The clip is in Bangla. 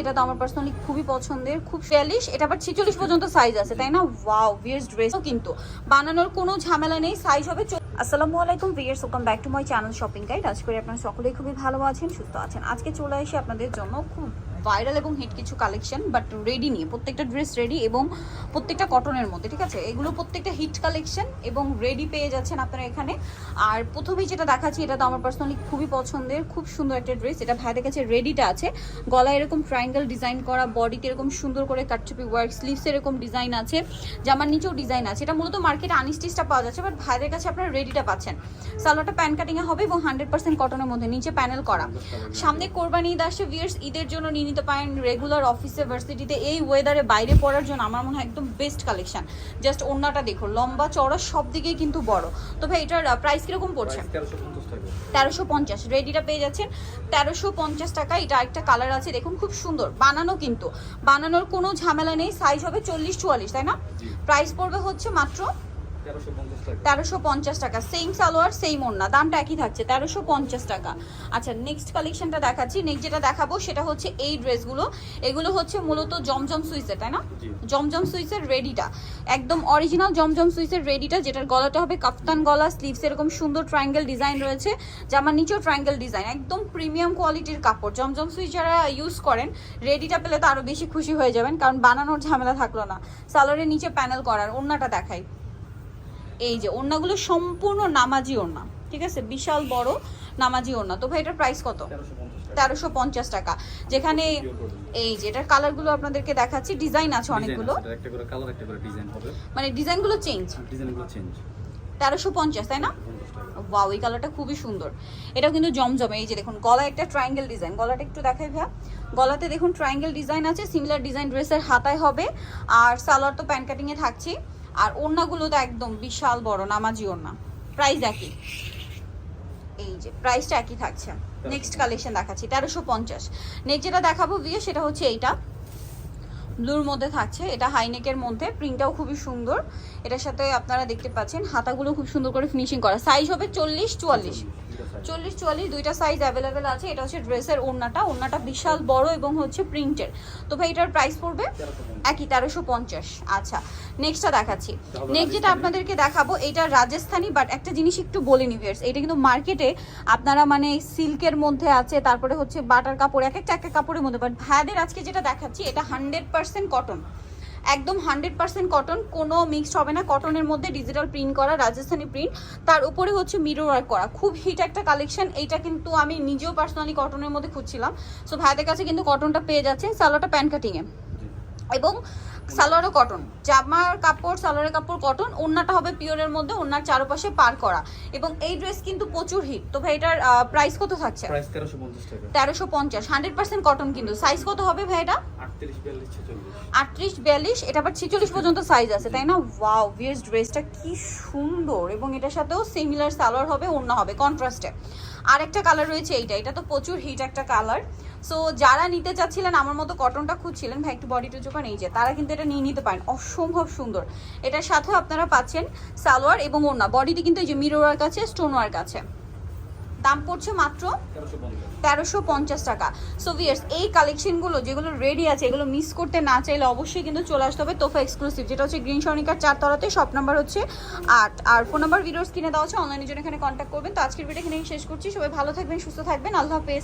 এটা তো আমার পার্সোনালি খুবই পছন্দের, খুব বিয়াল্লিশ এটা আবার ছেচল্লিশ পর্যন্ত সাইজ আছে, তাই না? ওয়াও ভিয়ার্স ড্রেস কিন্তু। বানানোর কোনো ঝামেলা নেই সাইজ হবে আসসালামু আলাইকুম viewers welcome back to my channel shopping guide আজ করে আপনারা সকলেই খুবই ভালো আছেন, সুস্থ আছেন। আজকে চলে আসি আপনাদের জন্য খুব ভাইরাল এবং হিট কিছু কালেকশন বাট রেডি নিয়ে, প্রত্যেকটা ড্রেস রেডি এবং প্রত্যেকটা কটনের মধ্যে, ঠিক আছে? এগুলো প্রত্যেকটা হিট কালেকশন এবং রেডি পেয়ে যাচ্ছেন আপনারা এখানে। আর প্রথমেই যেটা দেখাচ্ছি, এটা তো আমার পার্সোনালি খুবই পছন্দের, খুব সুন্দর একটা ড্রেস এটা ভাইদের কাছে রেডিটা আছে। গলায় এরকম ট্রায়াঙ্গেল ডিজাইন করা বডিতে এরকম সুন্দর করে কাটচুপি ওয়ার্ক স্লিভস এরকম ডিজাইন আছে, জামার নিচেও ডিজাইন আছে। এটা মূলত মার্কেটে আনস্টিচটা পাওয়া যাচ্ছে বাট ভাইদের কাছে আপনারা রেডিটা পাচ্ছেন। সালোয়ারটা প্যান কাটিংয়ে হবে এবং হান্ড্রেড পার্সেন্ট কটনের মধ্যে, নিচে প্যানেল করা। সামনে কোরবানি ঈদ আসছে ভিয়ার্স ঈদের জন্য নিয়ে নিতে পারেন রেগুলার অফিসে ভার্সিটিতে এই ওয়েদারে বাইরে পড়ার জন্য আমার মনে হয় একদম বেস্ট কালেকশন জাস্ট ওড়নাটা দেখো লম্বা চড়া সব দিকেই কিন্তু বড়। তো ভাই এটার প্রাইস কীরকম পড়ছে? তেরোশো পঞ্চাশ রেডিটা পেয়ে যাচ্ছেন। তেরোশো পঞ্চাশ টাকা এটা একটা কালার আছে দেখুন খুব সুন্দর বানানো কিন্তু। বানানোর কোনো ঝামেলা নেই সাইজ হবে চল্লিশ চুয়াল্লিশ তাই না? প্রাইস পড়বে হচ্ছে মাত্র তেরোশো পঞ্চাশ টাকা। সেম সালোয়ার সেম ওড়না। দামটা একই থাকছে তেরোশো পঞ্চাশ টাকা। আচ্ছা নেক্সট কালেকশনটা দেখাচ্ছি। নেক্সট যেটা দেখাবো সেটা হচ্ছে এই ড্রেসগুলো। এগুলো হচ্ছে মূলত জমজম সুইসের তাই না? জমজম সুইসের রেডিটা। একদম অরিজিনাল জমজম সুইসের রেডিটা যেটার গলাটা হবে কাফতান গলা স্লিভস এরকম সুন্দর ট্রায়াঙ্গেল ডিজাইন রয়েছে। জামার নিচেও ট্রায়াঙ্গেল ডিজাইন একদম প্রিমিয়াম কোয়ালিটির কাপড়। জমজম সুইচ যারা ইউজ করেন রেডিটা পেলে তো আরও বেশি খুশি হয়ে যাবেন কারণ বানানোর ঝামেলা থাকল না। সালোয়ারের নিচে প্যানেল করার ওড়নাটা দেখাই। এই যে ওড়নাগুলো সম্পূর্ণ নামাজি ওড়না ঠিক আছে? বিশাল বড় নামাজি ওড়না। তো ভাই এটার প্রাইস কত? তেরোশো পঞ্চাশ টাকা। যেখানে এই যে এটার কালারগুলো আপনাদেরকে দেখাচ্ছি ডিজাইন আছে অনেকগুলো। মানে ডিজাইনগুলো চেঞ্জ ডিজাইনগুলো চেঞ্জ তেরোশো পঞ্চাশ তাই না? ওয়াও এই কালারটা খুবই সুন্দর। এটাও কিন্তু জমজমে। এই যে দেখুন গলায় একটা ট্রায়াঙ্গেল ডিজাইন গলাটা একটু দেখাই ভাইয়া। গলাতে দেখুন ট্রায়াঙ্গেল ডিজাইন আছে সিমিলার ডিজাইন ড্রেসের হাতায় হবে। আর সালোয়ার তো প্যান্ট কাটিংয়ে থাকছে আর ওড়নাগুলো তো একদম বিশাল বড় নামাজি ওড়না। প্রাইস একই। এই যে প্রাইসটা একই থাকছে। নেক্সট কালেকশন দেখাচ্ছি তেরোশো পঞ্চাশ। নেক্সট যেটা দেখাবো ভিয়ে সেটা হচ্ছে এইটা। ব্লুর মধ্যে থাকছে এটা হাইনেকের মধ্যে প্রিন্টটাও খুবই সুন্দর। এটার সাথে আপনারা দেখতে পাচ্ছেন হাতাগুলো খুব সুন্দর করে ফিনিশিং করা। সাইজ হবে চল্লিশ চুয়াল্লিশ। চল্লিশ চুয়াল্লিশ দুইটা সাইজ অ্যাভেলেবেল আছে। এটা হচ্ছে ড্রেসের ওড়নাটা। ওড়নাটা বিশাল বড় এবং হচ্ছে প্রিন্টের তো ভাই এটার প্রাইস পড়বে? একই তেরোশো পঞ্চাশ। আচ্ছা নেক্সটটা দেখাচ্ছি। নেক্সট যেটা আপনাদেরকে দেখাবো এটা রাজস্থানি বাট একটা জিনিস একটু বলে নিভিয়ার্স এটা কিন্তু মার্কেটে আপনারা মানে সিল্কের মধ্যে আছে তারপরে হচ্ছে বাটার কাপড় এক একটা এক এক কাপড়ের মধ্যে। বাট ভাইয়াদের আজকে যেটা দেখাচ্ছি এটা হান্ড্রেড পার্সেন্ট কটন একদম হান্ড্রেড পার্সেন্ট কটন কোনো মিক্সড হবে না। কটনের মধ্যে ডিজিটাল প্রিন্ট করা, রাজস্থানি প্রিন্ট তার উপরে হচ্ছে মিরর ওয়ার্ক করা। খুব হিট একটা কালেকশন এইটা কিন্তু আমি নিজেও পার্সোনালি কটনের মধ্যে খুঁজছিলাম। সো ভাইদের কাছে কিন্তু কটনটা পেয়ে যাচ্ছে। সালোটা প্যান্ট কাটিংয়ে এবং সালোয়ারও কটন। জামার কাপড় সালোয়ারের কাপড় কটন ওড়নাটা হবে পিওরের মধ্যে ওনার চারপাশে পার করা। এবং এই ড্রেস কিন্তু প্রচুর হিট তো ভাই এটার প্রাইস কত থাকছে? প্রাইস 1350 টাকা। তেরোশো পঞ্চাশ। হান্ড্রেড পার্সেন্ট কটন কিন্তু। সাইজ কত হবে ভাই এটা? 38 42 46 আটত্রিশ বিয়াল্লিশ এটা আবার ছেচল্লিশ পর্যন্ত সাইজ আছে তাই না? ওয়াও ভিয়ার্স ড্রেসটা কি সুন্দর! এবং এটার সাথেও সিমিলার সালোয়ার হবে অন্য হবে কন্ট্রাস্টে আর একটা কালার রয়েছে এইটা। এটা তো প্রচুর হিট একটা কালার সো যারা নিতে চাচ্ছিলেন, আমার মতো কটনটা খুঁজছিলেন, ভাই, একটু বডি টুচোকা নেই যে, তারা কিন্তু এটা নিয়ে নিতে পারেন। অসম্ভব সুন্দর। এটার সাথেও আপনারা পাচ্ছেন সালোয়ার এবং ওড়না। বডিতে কিন্তু এই যে মিরর ওয়ার্ক আছে স্টোন ওয়ার্ক আছে। দাম পড়ছে মাত্র তেরোশো পঞ্চাশ টাকা। সো ভিয়ার্স এই কালেকশনগুলো যেগুলো রেডি আছে, এগুলো মিস করতে না চাইলে অবশ্যই কিন্তু চলে আসতে হবে তোফা এক্সক্লুসিভ যেটা হচ্ছে গ্রিন সনিকার চারতলাতে শপ নাম্বার হচ্ছে আট। আর ফোন নাম্বার ভিডিওস কিনে দেওয়া হচ্ছে অনলাইনের জন্য এখানে কন্ট্যাক্ট করবেন। তো আজকের ভিডিও এখানে শেষ করছি। সবাই ভালো থাকবেন, সুস্থ থাকবেন। আল্লাহ হাফেজ।